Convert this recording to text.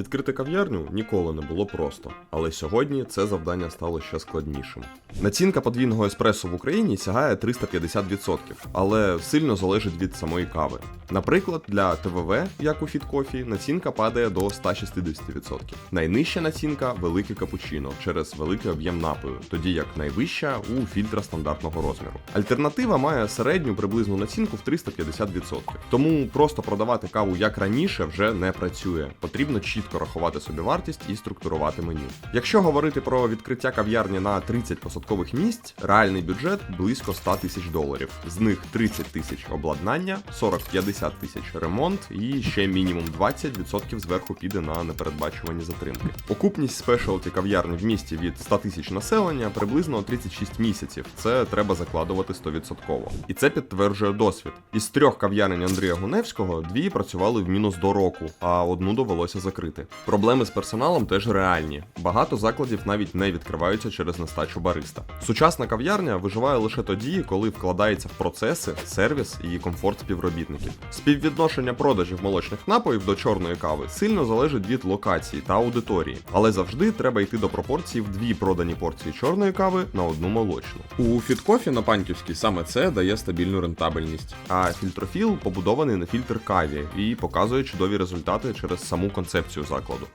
Відкрити кав'ярню ніколи не було просто, але сьогодні це завдання стало ще складнішим. Націнка подвійного еспресо в Україні сягає 350%, але сильно залежить від самої кави. Наприклад, для ТВВ, як у Фіткофі, націнка падає до 160%. Найнижча націнка велике капучино через великий об'єм напою, тоді як найвища у фільтра стандартного розміру. Альтернатива має середню приблизну націнку в 350%. Тому просто продавати каву як раніше вже не працює. Потрібно чітко рахувати собі вартість і структурувати меню. Якщо говорити про відкриття кав'ярні на 30 посадкових місць, реальний бюджет близько 100 тисяч доларів. З них 30 тисяч обладнання, 40-50 тисяч ремонт і ще мінімум 20% зверху піде на непередбачувані затримки. Окупність спешалті кав'ярні в місті від 100 тисяч населення приблизно 36 місяців. Це треба закладувати 100%. І це підтверджує досвід. Із трьох кав'ярень Андрія Гуневського дві працювали в мінус до року, а одну довелося закрити. Проблеми з персоналом теж реальні. Багато закладів навіть не відкриваються через нестачу бариста. Сучасна кав'ярня виживає лише тоді, коли вкладається в процеси, сервіс і комфорт співробітників. Співвідношення продажів молочних напоїв до чорної кави сильно залежить від локації та аудиторії, але завжди треба йти до пропорцій в дві продані порції чорної кави на одну молочну. У Фіткофі на Панківській саме це дає стабільну рентабельність. А фільтрофіл побудований на фільтр каві і показує чудові результати через саму концепцію u zakladu.